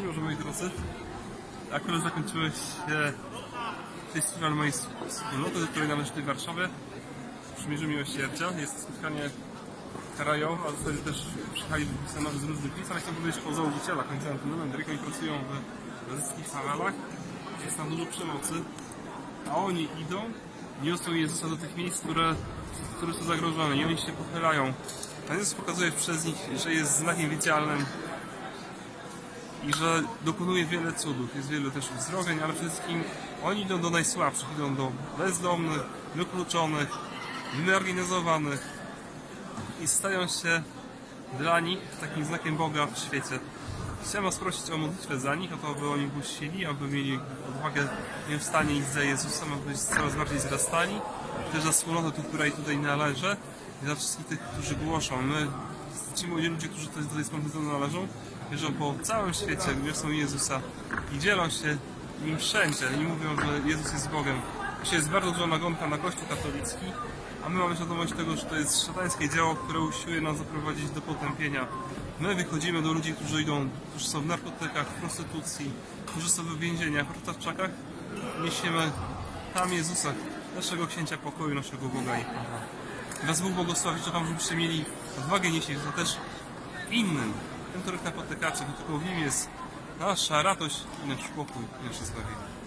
Szczęść Boże moi drodzy. Akurat zakończyłeś się festiwal mojej wspólnoty, do której należy tutaj w Warszawie. Przymierzu Miłosierdzia. Jest spotkanie krajowe, ale wtedy też przyjechali pisanowie z różnych miejsc, ale chcę powiedzieć o założycielach końca Antonem Andrykiem. Oni pracują w nazyskich fawelach. Jest tam dużo przemocy. A oni idą, niosą Jezusa do tych miejsc, które, które są zagrożone. I oni się pochylają. Pan Jezus pokazuje przez nich, że jest znakiem widzialnym i że dokonuje wiele cudów, jest wiele też uzdrowień, ale przede wszystkim oni idą do najsłabszych, idą do bezdomnych, wykluczonych, wymarginalizowanych i stają się dla nich takim znakiem Boga w świecie. Chciałem Was prosić o modlitwę za nich, o to, aby oni głosili, aby mieli odwagę nieustannie iść za Jezusem, aby coraz bardziej zrastani, też za wspólnotę, do której tutaj należę i za wszystkich tych, którzy głoszą. My, ci młodzi ludzie, którzy do tej wspólnoty należą, jeżdżą po całym świecie, niosą Jezusa i dzielą się nim wszędzie i mówią, że Jezus jest Bogiem. Dzisiaj jest bardzo duża nagonka na Kościół katolicki, a my mamy świadomość tego, że to jest szatańskie dzieło, które usiłuje nas zaprowadzić do potępienia. My wychodzimy do ludzi, którzy idą, którzy są w narkotykach, w prostytucji, którzy są w więzieniach, w rotaczakach. Niesiemy tam Jezusa, naszego księcia pokoju, naszego Boga i Pana. Was Bóg błogosławi, że Wam, żebyście mieli odwagę nieść Jezusa też innym, tym, których napotykacie, bo tylko w Nim jest nasza radość i nasz pokój i nasze zbawienie.